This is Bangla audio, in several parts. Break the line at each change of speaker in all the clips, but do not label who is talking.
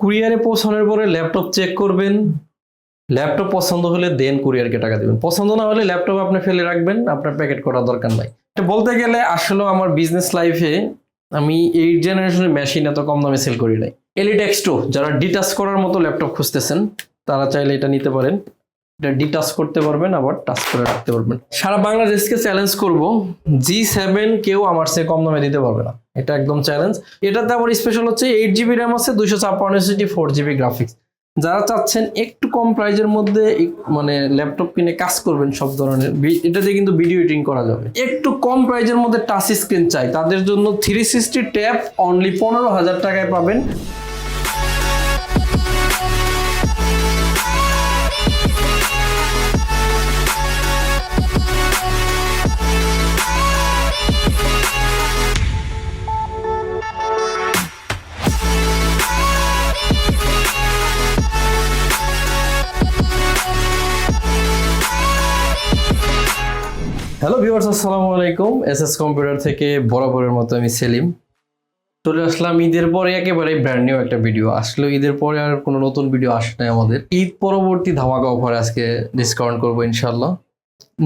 কুরিয়ারে পৌঁছানোর পরে ল্যাপটপ চেক করবেন। ল্যাপটপ পছন্দ হলে দেন কুরিয়ারকে টাকা দেবেন। পছন্দ না হলে ল্যাপটপ আপনি ফেলে রাখবেন, আপনার প্যাকেট করার দরকার নাই। এটা বলতে গেলে আসলে আমার বিজনেস লাইফে আমি এই জেনারেশনের মেশিন এত কম দামে সেল করি নাই। এক্স টু যারা ডিটাচ করার মতো ল্যাপটপ খুঁজতেছেন, তারা চাইলে এটা নিতে পারেন। এটা ডিটাচ করতে পারবেন, আবার টাচ করে রাখতে পারবেন। সারা বাংলাদেশকে চ্যালেঞ্জ করব জি সেভেন কেউ আমার চেয়ে কম দামে দিতে পারবে না। এটা একদম চ্যালেঞ্জ এটাতে আবার স্পেশাল হচ্ছে এইট জিবি র্যাম আছে, দুইশো ছাপ্পান্ন এসএসডি ফোর জিবি গ্রাফিক্স যারা চাচ্ছেন একটু কম প্রাইজের মধ্যে মানে ল্যাপটপ কিনে কাজ করবেন সব ধরনের, বি- এটাতে কিন্তু ভিডিও এডিটিং করা যাবে। একটু কম প্রাইজের মধ্যে টাচ স্ক্রিন চাই। তাদের জন্য থ্রি সিক্সটি ট্যাব অনলি পনেরো হাজার টাকায় পাবেন। ভিউয়ার্স, আসসালামু আলাইকুম। এস এস কম্পিউটার থেকে বরাবরের মতো আমি সেলিম। চলে আসলাম ঈদের পরে একেবারে ব্র্যান্ড নিউ একটা ভিডিও আসলে ঈদের পরে আর কোনো নতুন ভিডিও আসে নাই আমাদের। ঈদ পরবর্তী ধামাকা অফার আজকে ডিসকাউন্ট করব ইনশাল্লাহ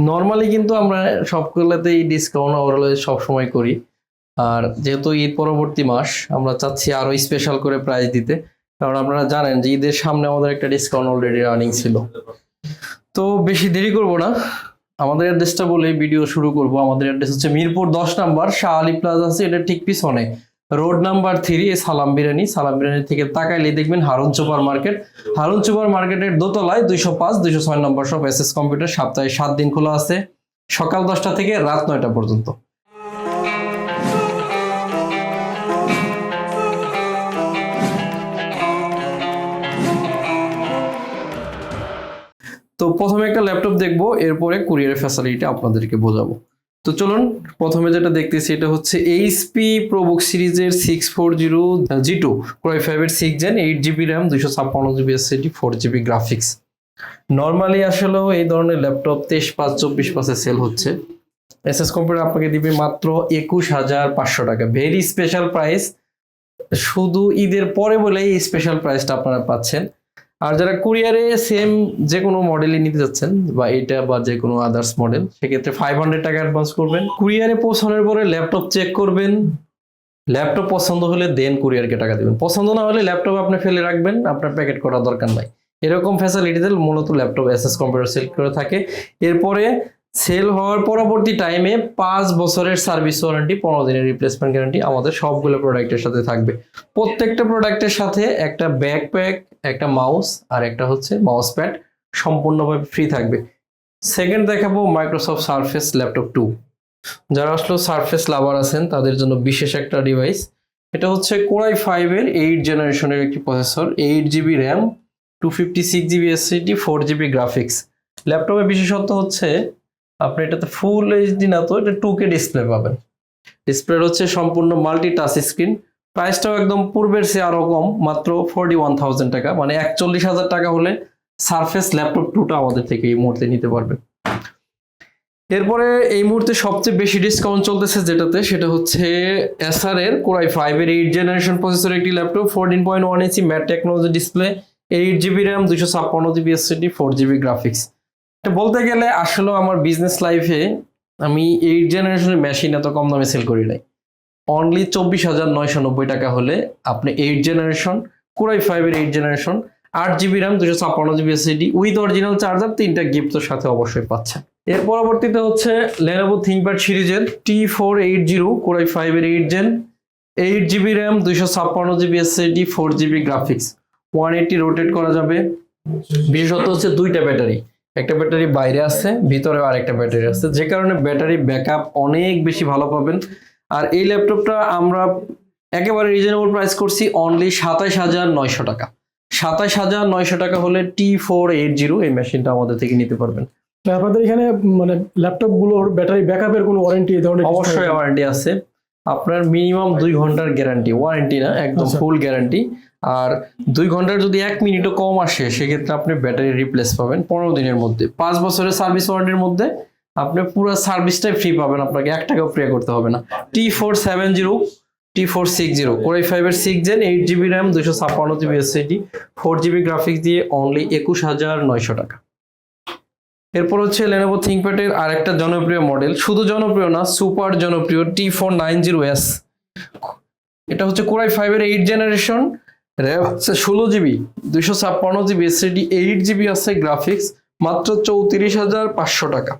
নর্মালি কিন্তু আমরা সবগুলোতেই ডিসকাউন্ট ওভারঅল সব সময় করি। আর যেহেতু ঈদ পরবর্তী মাস, আমরা চাচ্ছি আরও স্পেশাল করে প্রাইস দিতে। কারণ আপনারা জানেন যে ঈদের সামনে আমাদের একটা ডিসকাউন্ট অলরেডি রানিং ছিল। তো বেশি দেরি করব না। আমাদের অ্যাড্রেসটা বলে ভিডিও শুরু করব। আমাদের অ্যাড্রেস হচ্ছে মিরপুর দশ নাম্বার, শাহ আলী প্লাজা আছে, এটা ঠিক পিছনে। রোড নাম্বার থ্রি সালাম বিরিয়ানি। সালাম বিরিয়ানি থেকে তাকাইলে দেখবেন Harun super market Harun super মার্কেটের দোতলায় দুইশো পাঁচ, দুইশো ছয় নম্বর সব এস এস কম্পিউটার সপ্তাহে সাত দিন খোলা আছে। সকাল দশটা থেকে রাত নয়টা পর্যন্ত। তো প্রথমে একটা ল্যাপটপ দেখব, এরপরে কুরিয়ারের ফ্যাসিলিটি আপনাদেরকে বোঝাবো। তো চলুন, প্রথমে যেটা দেখতেছি এটা হচ্ছে এইচপি প্রোবুক সিরিজের six four zero G two ক্রয় ফাইভের six gen eight GB RAM দুইশো ছাপ্পান্ন GB SSD four GB graphics normally আসলেও এই ধরনের ল্যাপটপ তেইশ পাঁচ চব্বিশ পাঁচে সেল হচ্ছে। এস এস কম্পিউটার আপনাকে দিবে মাত্র একুশ হাজার পাঁচশো টাকা। ভেরি স্পেশাল প্রাইস শুধু ঈদের পরে বলেই এই স্পেশাল প্রাইসটা আপনারা পাচ্ছেন। আর যারা কুরিয়ারে সেম যে কোনো মডেলই নিতে যাচ্ছেন বা এটা বা যে কোনো আদার্স মডেল সেক্ষেত্রে ফাইভ হান্ড্রেড টাকা অ্যাডভান্স করবেন। কুরিয়ারে পৌঁছানোর পরে ল্যাপটপ চেক করবেন। ল্যাপটপ পছন্দ হলে দেন কুরিয়ারকে টাকা দেবেন। পছন্দ না হলে ল্যাপটপ আপনি ফেলে রাখবেন, আপনার প্যাকেট করার দরকার নাই। এরকম ফ্যাসিলিটিতে মূলত laptop S S computer sell করে থাকে। এরপরে সেল হওয়ার পরবর্তী টাইমে পাঁচ বছরের সার্ভিস ওয়ারেন্টি পনেরো দিনের রিপ্লেসমেন্ট গ্যারান্টি আমাদের সবগুলো প্রোডাক্টের সাথে থাকবে। প্রত্যেকটা প্রোডাক্টের সাথে একটা ব্যাকপ্যাক একটা মাউস আর একটা হচ্ছে মাউস প্যাড সম্পূর্ণভাবে ফ্রি থাকবে। সেকেন্ড দেখাবো মাইক্রোসফট সার্ফেস ল্যাপটপ টু যারা আসলে সার্ফেস লাভার আছেন, তাদের জন্য বিশেষ একটা ডিভাইস এটা হচ্ছে কোরাই ফাইভের এইট জেনারেশনের একটি processor eight GB RAM two fifty six GB SSD four GB graphics ল্যাপটপের বিশেষত্ব হচ্ছে আপনি এটাতে ফুল এইচডি না তো, এটা টু কে ডিসপ্লে পাবেন। ডিসপ্লে হচ্ছে সম্পূর্ণ মাল্টি টাচ স্ক্রিন প্রাইসটাও একদম পূর্বের চেয়ে আরও কম, মাত্র ফোরটি ওয়ান থাউজেন্ড টাকা। মানে একচল্লিশ হাজার টাকা হলে সারফেস ল্যাপটপ টুটা আমাদের থেকে এই মুহূর্তে নিতে পারবেন এরপরে এই মুহূর্তে সবচেয়ে বেশি ডিসকাউন্ট চলতেছে যেটাতে, সেটা হচ্ছে এসআর এর কোরাই ফাইভ এর এইট জেনারেশন প্রসেসর একটি laptop fourteen point one inch matte technology display eight GB RAM দুশো ছাপ্পান্ন GB SSD four GB graphics বলতে গেলে আসলেও আমার বিজনেস লাইফে আমি এইট জেনারেশনের মেশিন এত কম দামে সেল করি নাই। অনলি চব্বিশ হাজার নয়শো নব্বই টাকা হলে আপনি এইট জেনারেশন কোরাই ফাইভের এইট জেনারেশন আট জিবি র্যাম দুশো ছাপ্পান্ন GB SSD with original charger তিনটা গিফটের সাথে অবশ্যই পাচ্ছেন। এর পরবর্তীতে হচ্ছে লেনোভো থিঙ্কপ্যাড সিরিজের T four eight zero core i ফাইভের eight gen eight GB RAM দুইশো ছাপ্পান্ন GB SSD four GB graphics one eighty rotate করা যাবে। বিশেষত হচ্ছে দুইটা ব্যাটারি একটা ব্যাটারি বাইরে আছে ভিতরে আরেকটা ব্যাটারি আছে। যে কারণে ব্যাটারি ব্যাকআপ অনেক বেশি ভালো পাবেন। আর এই ল্যাপটপটা আমরা একেবারে রিজনেবল প্রাইস করছি অনলি সাতাইশ হাজার নয়শো টাকা। সাতাইশ হাজার নয়শো টাকা হলে টি ফোর এইট জিরো এই মেশিনটা আমাদের থেকে নিতে পারবেন।
আপনাদের এখানে মানে ল্যাপটপগুলোর ব্যাটারি ব্যাকআপের কোনো ওয়ারেন্টি ধরনের
অবশ্যই ওয়ারেন্টি আছে। আপনার মিনিমাম দুই ঘণ্টার গ্যারান্টি ওয়ারেন্টি না একদম
আচ্ছা।
ফুল গ্যারান্টি আর দুই ঘণ্টার যদি এক মিনিটও কম আসে, সেক্ষেত্রে আপনি ব্যাটারি রিপ্লেস পাবেন পনেরো দিনের মধ্যে। পাঁচ বছরের সার্ভিস ওয়ারেন্টির মধ্যে আপনি পুরো সার্ভিসটাই ফ্রি পাবেন, আপনাকে এক টাকাও পে করতে হবে না। T four seven zero T four six zero core i ফাইভের six gen eight GB RAM দুশো ছাপ্পান্ন GB SSD four GB graphics দিয়ে অনলি একুশ হাজার নয়শো টাকা। এরপর হচ্ছে লেনোভো থিঙ্কপ্যাডের আরেকটা জনপ্রিয় মডেল শুধু জনপ্রিয় না সুপার জনপ্রিয় T four nine zero S এটা হচ্ছে কোরাই ফাইভের এইট জেনারেশন র্যাম হচ্ছে ষোলো জিবি, দুইশো ছাপ্পান্ন জিবি এসএসডি এইট জিবি আছে গ্রাফিক্স মাত্র চৌত্রিশ হাজার পাঁচশো টাকা।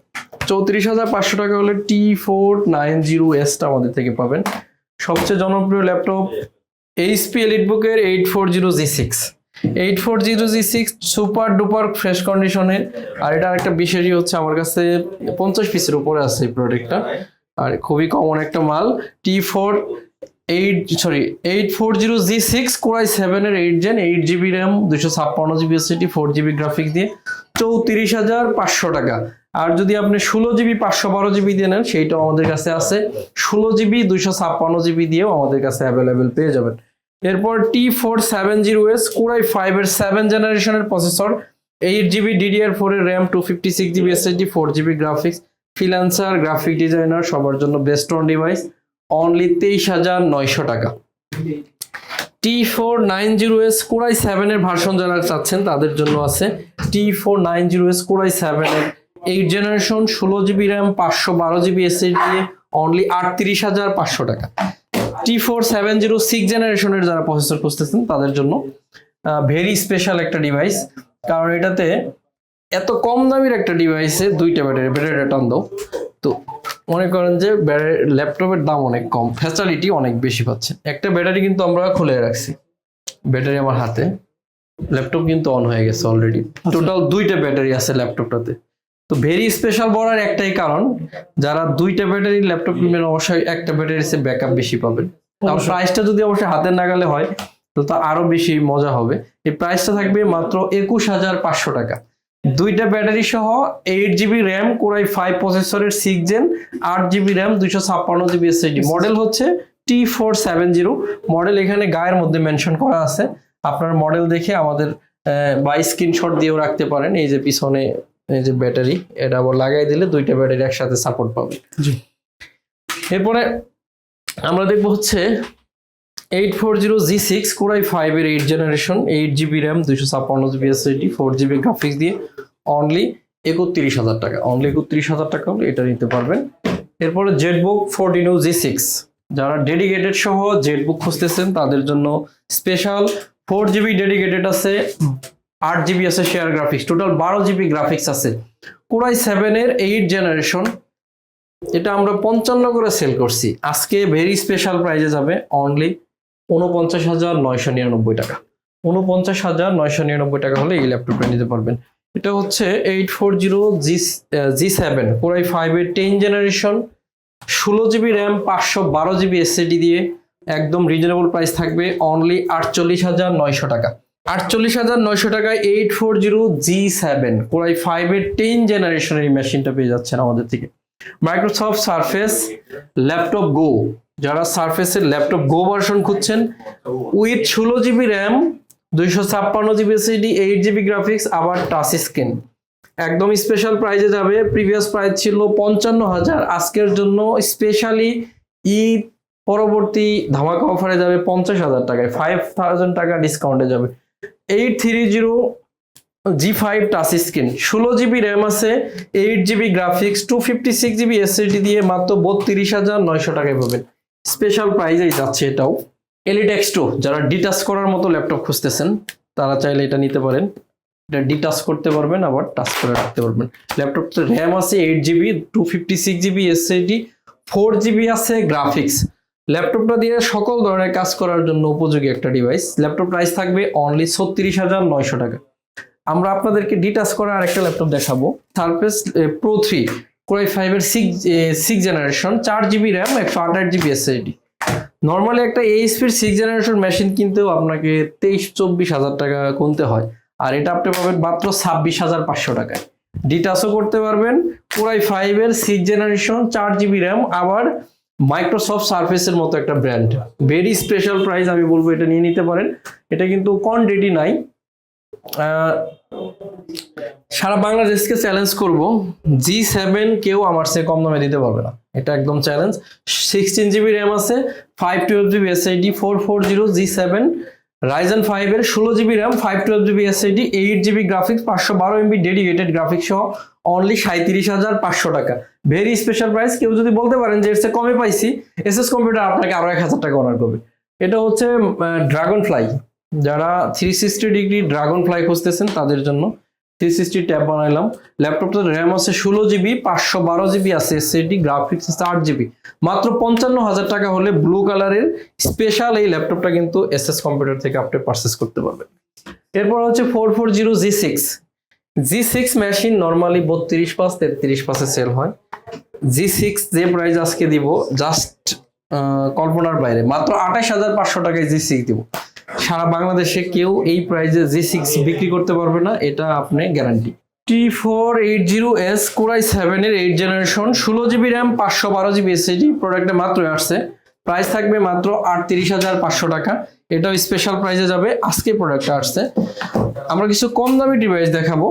চৌত্রিশ হাজার পাঁচশো টাকা হলে টি ফোর নাইন জিরো এসটা আমাদের থেকে পাবেন। সবচেয়ে জনপ্রিয় laptop HP এলিটবুকের eight four zero G six eight four zero G six super duper fresh কন্ডিশনে আর এটা একটা বিশেষই হচ্ছে আমার কাছে পঞ্চাশ পিসের উপরে আছে এই প্রোডাক্টটা আর খুবই কমন একটা মাল। T four eight sorry eight four zero G six core i সেভেনের eight gen eight GB RAM দুশো ছাপ্পান্ন জিবি এসিটি ফোর জিবি গ্রাফিক্স দিয়ে চৌত্রিশ হাজার পাঁচশো টাকা। আর যদি আপনি ষোলো জিবি পাঁচশো বারো জিবি দিয়ে নেন, সেইটাও আমাদের কাছে আছে। ষোলো জিবি দুইশো ছাপ্পান্ন জিবি দিয়েও আমাদের কাছে অ্যাভেলেবেল পেয়ে যাবেন। এরপর T four seven zero S core i ফাইভের সেভেন জেনারেশনের processor eight GB DDR four এর RAM two fifty six GB SSD four GB graphics freelancer graphic designer সবার জন্য বেস্ট অন ডিভাইস অনলি তেইশ হাজার নয়শো টাকা। T four nine zero S core i সেভেনের ভার্সন যারা চাচ্ছেন, তাদের জন্য আছে T four nine zero S core i সেভেনের এইট জেনারেশন ষোলো জিবি র্যাম পাঁচশো বারো জিবি এসএসডি অনলি আটত্রিশ হাজার পাঁচশো টাকা। T four seven zero six জেনারেশনের যারা প্রসেসর খুঁজতেছেন, তাদের জন্য ভেরি স্পেশাল একটা ডিভাইস কারণ এটাতে এত কম দামের একটা ডিভাইসে দুইটা ব্যাটারি ব্যাটারিটা টান দাও। তো মনে করেন যে ল্যাপটপের দাম অনেক কম ফ্যাসিলিটি অনেক বেশি পাচ্ছে একটা ব্যাটারি কিন্তু আমরা খুলে রাখছি ব্যাটারি আমার হাতে ল্যাপটপ কিন্তু অন হয়ে গেছে অলরেডি টোটাল দুইটা ব্যাটারি আছে ল্যাপটপটাতে। তো ভেরি স্পেশাল বলার একটাই কারণ যারা দুইটা ব্যাটারি ল্যাপটপ কিনবেন অবশ্যই একটা ব্যাটারি সে ব্যাকআপ বেশি পাবেন।
অবশ্যই।
প্রাইসটা যদি অবশ্যই হাতের নাগালে হয় তো তা আরও বেশি মজা হবে। এই প্রাইসটা থাকবে মাত্র একুশ হাজার পাঁচশো টাকা। দুইটা ব্যাটারি সহ eight GB RAM core i five প্রসেসরের সিক্স জেন আট জিবি র্যাম দুইশো ছাপ্পান্ন জিবি এসএসডি মডেল হচ্ছে T four seven zero model এখানে গায়ের মধ্যে মেনশন করা আছে। আপনার মডেল দেখে আমাদের আহ, বা স্ক্রিনশট দিয়েও রাখতে পারেন। এই যে পিছনে এই যে ব্যাটারি এটা আবার লাগাই দিলে দুইটা ব্যাটারি একসাথে সাপোর্ট পাবে। এরপরে আমরা দেখব হচ্ছে eight four zero G six core i ফাইভের eight generation eight GB RAM দুইশো ছাপ্পান্ন GB SSD four GB graphics দিয়ে অনলি একত্রিশ হাজার টাকা অনলি একত্রিশ হাজার টাকা হলে এটা নিতে পারবেন। এরপরে ZBook fourteen u G six যারা ডেডিকেটেড সহ জেটবুক খুঁজতেছেন, তাদের জন্য স্পেশাল ফোর জিবি ডেডিকেটেড আছে, আট জিবি আছে শেয়ার গ্রাফিক্স টোটাল বারো জিবি গ্রাফিক্স আছে। কোরাই সেভেনের এইট জেনারেশন এটা আমরা পঞ্চান্ন করে সেল করছি। আজকে ভেরি স্পেশাল প্রাইজে যাবে অনলি উনপঞ্চাশ হাজার নয়শো নিরানব্বই টাকা। উনপঞ্চাশ হাজার নয়শো নিরানব্বই টাকা হলে এই ল্যাপটপটা নিতে পারবেন। এটা হচ্ছে eight four zero G G seven core i ফাইভের টেন জেনারেশন ষোলো জিবি র্যাম, পাঁচশো বারো জিবি এসএডি দিয়ে একদম রিজনেবল প্রাইস থাকবে অনলি আটচল্লিশ হাজার নয়শো টাকা। আটচল্লিশ হাজার নয়শো টাকায় eight four zero G seven core i ফাইভের টেন জেনারেশনের এই মেশিনটা পেয়ে যাচ্ছেন আমাদের থেকে। মাইক্রোসফট সারফেস ল্যাপটপ গো যারা সারফেসের ল্যাপটপ গো ভার্সন খুঁজছেন উইথ ষোলো জিবি র্যাম দুইশো ছাপ্পান্ন GB SSD eight GB graphics আবার টাচ স্ক্রিন একদম স্পেশাল প্রাইজে যাবে। প্রিভিয়াস প্রাইস ছিল পঞ্চান্ন হাজার। আজকের জন্য স্পেশালি ঈদ পরবর্তী ধামাকা অফারে যাবে পঞ্চাশ হাজার টাকায়। ফাইভ থাউজেন্ড টাকা ডিসকাউন্টে যাবে। Eight three zero G five touch screen ষোলো জিবি র্যাম আছে eight GB graphics two fifty six GB SSD দিয়ে মাত্র বত্রিশ হাজার নয়শো টাকায় পাবেন। স্পেশাল প্রাইজেই যাচ্ছে এটাও। এলিট এক্সট্রো যারা ডিটাচ করার মতো ল্যাপটপ খুঁজতেছেন, তারা চাইলে এটা নিতে পারেন। এটা ডিটাচ করতে পারবেন, আবার টাচ করে রাখতে পারবেন। ল্যাপটপটা র্যাম আছে eight GB two fifty six GB SSD four GB আছে গ্রাফিক্স ল্যাপটপটা দিয়ে সকল ধরনের কাজ করার জন্য উপযোগী একটা ডিভাইস ল্যাপটপ প্রাইস থাকবে অনলি ছত্রিশ হাজার নয়শো টাকা। আমরা আপনাদেরকে ডিটাচ করা আরেকটা ল্যাপটপ দেখাবো। Surface Pro three core i ফাইভের সিক্স সিক্স জেনারেশন চার জিবি র্যাম একশো আঠাশ জিবি এসএসডি নর্মালি একটা এইচপির সিক্স জেনারেশন মেশিন কিনতেও আপনাকে তেইশ, চব্বিশ হাজার টাকা কিনতে হয়। আর এটা আপনি পাবেন মাত্র ছাব্বিশ হাজার পাঁচশো টাকায়। ডিটাচও করতে পারবেন। কোরাই ফাইভের সিক্স জেনারেশন চার জিবি র্যাম আবার মাইক্রোসফট সার্ফেসের মতো একটা ব্র্যান্ড ভেরি স্পেশাল প্রাইস আমি বলব, এটা নিয়ে নিতে পারেন। এটা কিন্তু কোয়ান্টিটি নাই। সারা বাংলাদেশকে চ্যালেঞ্জ করব জি সেভেন কেউ আমার সে কম দামে দিতে পারবে না। এটা একদম চ্যালেঞ্জ সিক্সটিন জিবি র্যাম আছে five twelve GB SSD four four zero G seven Ryzen ফাইভের ষোলো GB RAM five twelve GB SSD eight GB graphics পাঁচশো বারো এমবি ডেডিকেটেড গ্রাফিক্স সহ অনলি সাঁত্রিশ হাজার পাঁচশো টাকা। ভেরি স্পেশাল প্রাইস কেউ যদি বলতে পারেন যে এর চেয়ে কমে পাইছি এস এস কম্পিউটার আপনাকে আরও এক হাজার টাকা অর্ডার করবে। এটা হচ্ছে ড্রাগন ফ্লাই যারা three sixty degree dragon fly খুঁজতেছেন তাদের জন্য থ্রি সিক্সটি ট্যাব বানাইলাম। ল্যাপটপটার র্যাম আছে ষোলো জিবি পাঁচশো বারো জিবি আছে এসএসডি গ্রাফিক্স আছে আট জিবি মাত্র পঞ্চান্ন হাজার টাকা হলে ব্লু কালারের স্পেশাল এই ল্যাপটপটা কিন্তু এসএস কম্পিউটার থেকে আপনি পারচেস করতে পারবেন। এরপর হচ্ছে four four zero G six G six machine normally বত্রিশ পাঁচ, তেত্রিশ পাঁচে সেল হয়। জি সিক্স যে প্রাইস আজকে দিব জাস্ট কল্পনার বাইরে। মাত্র আঠাশ হাজার পাঁচশো টাকায় জি সিক্স দিব। সারা বাংলাদেশে কেউ এই প্রাইসে জি সিক্স বিক্রি করতে পারবে না, এটা আপনি guarantee T four eight zero S core i সেভেনের এইট জেনারেশন ষোলো জিবি র্যাম পাঁচশো বারো জিবি এসএসডি প্রোডাক্টে মাত্র আসছে। প্রাইস থাকবে মাত্র আটত্রিশ হাজার পাঁচশো টাকা। এটাও স্পেশাল প্রাইসে যাবে, আজকে প্রোডাক্টটা আসছে। আমরা কিছু কম দামি ডিভাইস দেখাবো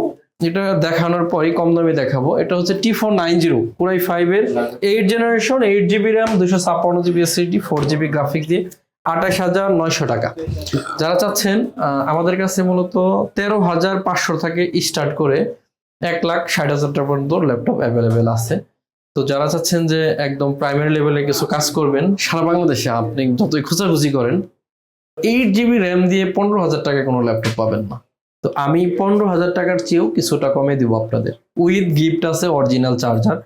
এটা দেখানোর পরই কম দামি দেখাবো। এটা হচ্ছে T four nine zero core i ফাইভের eight generation eight GB RAM দুশো ছাপ্পান্ন GB SSD four GB graphic দিয়ে। আঠাশ হাজার নয়শো টাকা। যারা চাচ্ছেন আমাদের কাছে মূলত তেরো হাজার পাঁচশো থেকে স্টার্ট করে এক লাখ ষাট হাজার টাকা পর্যন্ত ল্যাপটপ অ্যাভেলেবেল আছে। তো যারা চাচ্ছেন যে একদম প্রাইমারি লেভেলে কিছু কাজ করবেন, সারা বাংলাদেশে আপনি যতই খোঁজাখুঁজি করেন এইট জিবি র্যাম দিয়ে পনেরো হাজার টাকায় কোনো ল্যাপটপ পাবেন না। তো আমি পনেরো হাজার টাকার চেয়েও কিছুটা কমে দিব আপনাদের। উইথ গিফট আছে অরিজিনাল চার্জার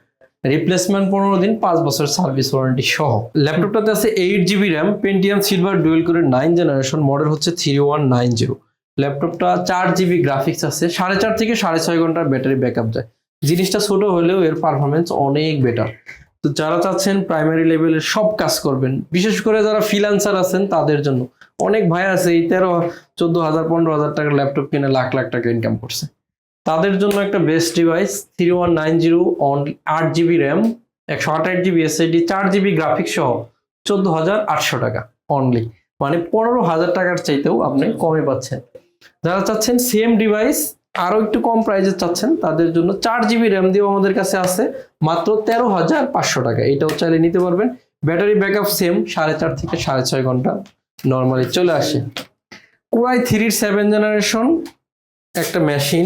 রিপ্লেসমেন্ট পনেরো দিন, পাঁচ বছর সার্ভিস ওয়ারেন্টি সহ। ল্যাপটপটাতে আছে eight GB RAM Pentium silver dual করে নাইন জেনারেশন মডেল হচ্ছে থ্রি ওয়ান নাইন জিরো ল্যাপটপটা চার জিবি গ্রাফিক্স আছে, সাড়ে চার থেকে সাড়ে ছয় ঘণ্টার ব্যাটারি ব্যাকআপ যায় জিনিসটা ছোট হলেও এর পারফরমেন্স অনেক বেটার তো যারা চাচ্ছেন প্রাইমারি লেভেলে সব কাজ করবেন, বিশেষ করে যারা ফ্রিলান্সার আছেন তাদের জন্য। অনেক ভাই আছে, এই তেরো, চোদ্দ হাজার, পনেরো হাজার টাকার ল্যাপটপ কিনে লাখ লাখ টাকা ইনকাম করছে। তাদের জন্য একটা best device three one nine zero on আট জিবি র্যাম একশো আঠাশ জিবি এসএসডি চার জিবি গ্রাফিক্স সহ চোদ্দ হাজার আটশো টাকা অনলি মানে পনেরো হাজার টাকার চাইতেও আপনি কমে পাচ্ছেন। যারা চাচ্ছেন সেম ডিভাইস আরও একটু কম প্রাইসে চাচ্ছেন, তাদের জন্য চার জিবি র্যাম দিয়েও আমাদের কাছে আছে, মাত্র তেরো হাজার পাঁচশো টাকা। এটাও চাইলে নিতে পারবেন। ব্যাটারি ব্যাকআপ সেম সাড়ে চার থেকে সাড়ে ছয় ঘণ্টা নর্মালি চলে আসে। কুরাই থ্রির সেভেন জেনারেশন একটা মেশিন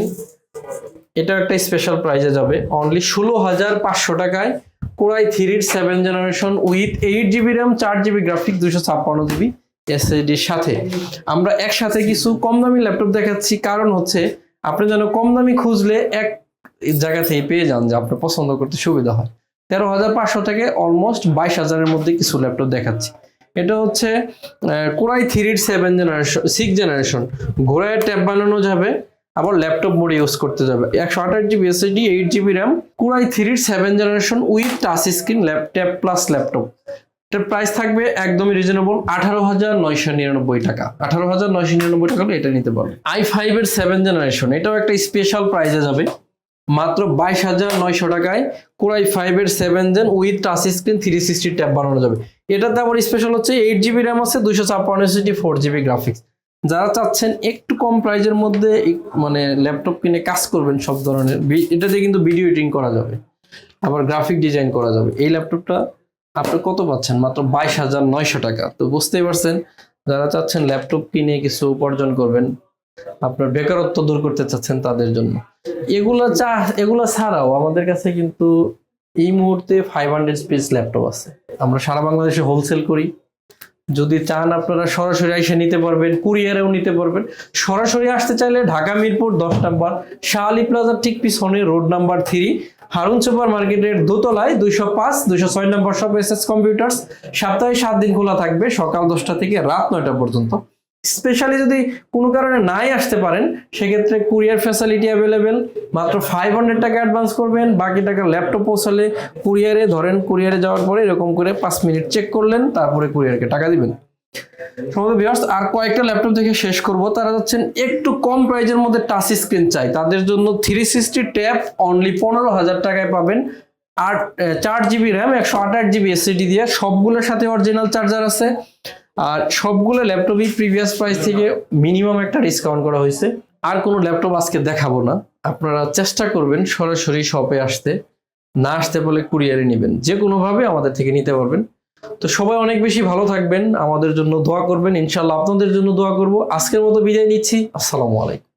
এটা একটা স্পেশাল প্রাইজে যাবে। অনলি ষোলো হাজার পাঁচশো টাকায় কোরাই থ্রির seven generation with eight GB RAM চার জিবি গ্রাফিক দুশো ছাপ্পান্ন জিবি এসএসডির সাথে। আমরা একসাথে কিছু কম দামি ল্যাপটপ দেখাচ্ছি। কারণ হচ্ছে, আপনি যেন কম দামি খুঁজলে এক জায়গা থেকে পেয়ে যান যে আপনার পছন্দ করতে সুবিধা হয়। তেরো হাজার পাঁচশো থেকে অলমোস্ট বাইশ হাজারের মধ্যে কিছু ল্যাপটপ দেখাচ্ছি। এটা হচ্ছে কোরাই থ্রির সেভেন জেনারেশন সিক্স জেনারেশন ঘোড়ায় ট্যাব বানানো যাবে। আবার ল্যাপটপ মোড ইউজ করতে যাবে। একশো আঠাশ GB SSD eight GB RAM core i থ্রির seven generation with touch screen laptop plus laptop এটার প্রাইস থাকবে একদমই রিজনেবল আঠারো হাজার নয়শো নিরানব্বই টাকা। আঠারো হাজার নয়শো নিরানব্বই টাকা এটা নিতে পারবে আই ফাইভ এর সেভেন জেনারেশন এটাও একটা স্পেশাল প্রাইসে যাবে। মাত্র বাইশ হাজার নয়শো টাকায় কোরাই ফাইভ এর seven gen with touch screen three sixty tab বানানো যাবে। এটাতে আবার স্পেশাল হচ্ছে এইট জিবি র্যাম আছে দুশো ছাপ্পান্ন এসএসডি ফোর জিবি গ্রাফিক্স যারা চাচ্ছেন একটু কম প্রাইজের মধ্যে মানে ল্যাপটপ কিনে কাজ করবেন সব ধরনের, বি- এটাতে কিন্তু ভিডিও এডিটিং করা যাবে, আবার গ্রাফিক ডিজাইন করা যাবে। এই ল্যাপটপটা আপনি কত পাচ্ছেন? মাত্র বাইশ হাজার নয়শো টাকা। তো বুঝতেই পারছেন, যারা চাচ্ছেন ল্যাপটপ কিনে কিছু উপার্জন করবেন, আপনার বেকারত্ব দূর করতে চাচ্ছেন তাদের জন্য। এগুলো চা, এগুলা ছাড়াও আমাদের কাছে কিন্তু এই মুহূর্তে ফাইভ হান্ড্রেড স্পেস ল্যাপটপ আছে। আমরা সারা বাংলাদেশে হোলসেল করি। যদি চান আপনারা সরাসরি এসে নিতে পারবেন, কুরিয়ারেও নিতে পারবেন। সরাসরি আসতে চাইলে ঢাকা মিরপুর দশ নাম্বার শাহ আলী প্লাজার ঠিক পিছনে road number three, Harun super মার্কেটের দোতলায় দুইশো পাঁচ, দুইশো ছয় নম্বর সব এস এস কম্পিউটার সপ্তাহে সাত দিন খোলা থাকবে, সকাল দশটা থেকে রাত নয়টা পর্যন্ত। স্পেশালি যদি কোনো কারণে নাই আসতে পারেন, সেক্ষেত্রে কুরিয়ার ফ্যাসিলিটি অ্যাভেলেবেল মাত্র ফাইভ হান্ড্রেড টাকা অ্যাডভান্স করবেন, বাকি টাকা ল্যাপটপ পৌঁছালে কুরিয়ারে ধরেন কুরিয়ারে যাওয়ার পরে এরকম করে পাঁচ মিনিট চেক করলেন, তারপরে কুরিয়ারকে টাকা দিবেন। সমস্ত আর কয়েকটা ল্যাপটপ থেকে শেষ করব। তারা যাচ্ছেন একটু কম প্রাইজের মধ্যে টাচ স্ক্রিন চাই। তাদের জন্য থ্রি সিক্সটি ট্যাব অনলি পনেরো হাজার টাকায় পাবেন। আর চার জিবি র্যাম একশো আঠাশ জিবি এসএসডি দিয়ে সবগুলোর সাথে অরিজিনাল চার্জার আছে। আর সবগুলো ল্যাপটপই প্রিভিয়াস প্রাইস থেকে মিনিমাম একটা ডিসকাউন্ট করা হয়েছে। আর কোনো ল্যাপটপ আজকে দেখাবো না। আপনারা চেষ্টা করবেন সরাসরি শপে আসতে। না আসতে বলে কুরিয়ারে নেবেন। যে কোনোভাবে আমাদের থেকে নিতে পারবেন। তো সবাই অনেক বেশি ভালো থাকবেন। আমাদের জন্য দোয়া করবেন। ইনশাল্লাহ আপনাদের জন্য দোয়া করব। আজকের মতো বিদায় নিচ্ছি। আসসালামু আলাইকুম।